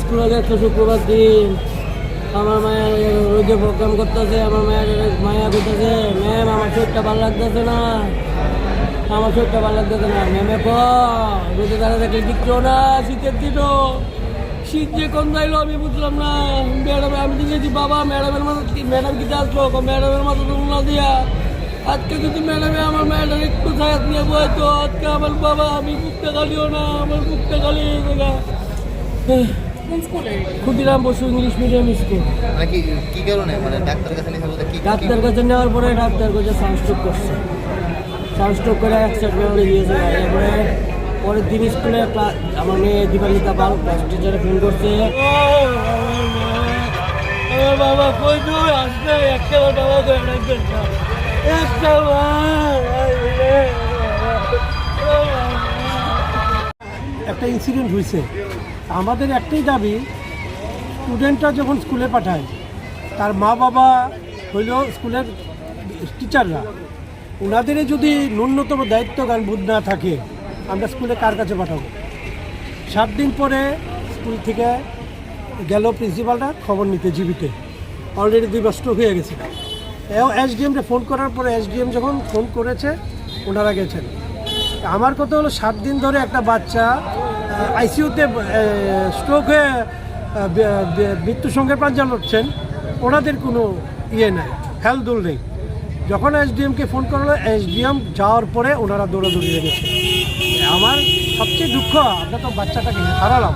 স্কুলে গেছে শুক্রবার দিন। আমার মায়ের রোজে প্রোগ্রাম করতেছে, আমার মায়ের মায়া করতেছে। ম্যাম, আমার শরীরটা ভালো লাগতেছে না। আমার শরীরটা ভালো লাগতেছে না। ম্যামে ক, রোজে দাঁড়া দেখলে দিচ্ছ না, শীতের দিনও। শীত যে কোন যাইলো আমি বুঝলাম না। ম্যাডাম, আমি দেখেছি বাবা, ম্যাডামের মাথা ম্যাডাম কি আসলো ম্যাডামের মাথা না দিয়া। আজকে যদি ম্যাডামে আমার ম্যাডাম একটু সায়াত নিয়ে বলতো আজকে আমার বাবা আমি বুকতে গালিও না, আমার বুকতে গালি দেখা কোন স্কুলে Khudiram Basu English medium school মানে কি কি কারণে? মানে ডাক্তার কাছে নিয়ে বলতে কি ডাক্তার কাছে নেওয়ার পরে ডাক্তার কাছে সানস্ট্রোক করছে। সানস্ট্রোক করে অ্যাকসেপ্ট করে দিয়েছে এরপরে পরের দিন স্কুলে ক্লা- আমার মেয়ে দীপালিতা পাল ক্লাস টিচারে ফোন করছে। বাবা কই তুই আসবে একটা বাবা করে রাখবেন না। একটা একটা ইনসিডেন্ট হয়েছে। আমাদের একটাই দাবি স্টুডেন্টরা যখন স্কুলে পাঠায়, তার মা বাবা হইল স্কুলের টিচাররা ওনাদেরই যদি ন্যূনতম দায়িত্ব গান বোধ না থাকে, আমরা স্কুলে কার কাছে পাঠাবো? সাত দিন পরে স্কুল থেকে গেল প্রিন্সিপালরা খবর নিতে জীবিতে। অলরেডি দুই বছর হয়ে গেছে। এসডিএমকে ফোন করার পরে এসডিএম যখন ফোন করেছে, ওনারা গেছেন। আমার কথা হলো, সাত দিন ধরে একটা বাচ্চা আইসিইউতে স্ট্রোক হয়ে মৃত্যুর সঙ্গে প্রাঞ্জল হচ্ছেন ওনাদের কোনো ইয়ে নাই হেলদুল নেই। যখন এসডিএমকে ফোন করল, এসডিএম যাওয়ার পরে ওনারা দৌড়াদৌড়ি লেগেছে। আমার সবচেয়ে দুঃখ, আমরা তো বাচ্চাটাকে হারালাম।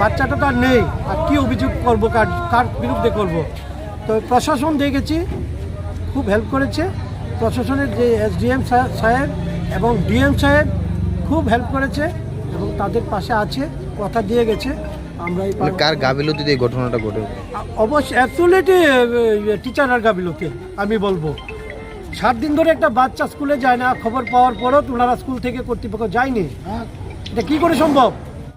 বাচ্চাটা তো আর নেই, আর কী অভিযোগ করব, কার কার বিরুদ্ধে করব? তো প্রশাসন দেখেছি, খুব হেল্প করেছে। প্রশাসনের যে এসডিএম সাহেব এবং ডিএম সাহেব খুব হেল্প করেছে। এবং তাদের পাশে আছে কথা দিয়ে গেছে আমরা এই মানে কার গাবিলতিতে এই ঘটনাটা ঘটে? অবশ্য অ্যাবসুলেটলি টিচার আর গাফিলতি আমি বলব। সাত দিন ধরে একটা বাচ্চা স্কুলে যায় না খবর পাওয়ার পরও ওনারা স্কুল থেকে কর্তৃপক্ষ যায়নি। এটা কি করে সম্ভব?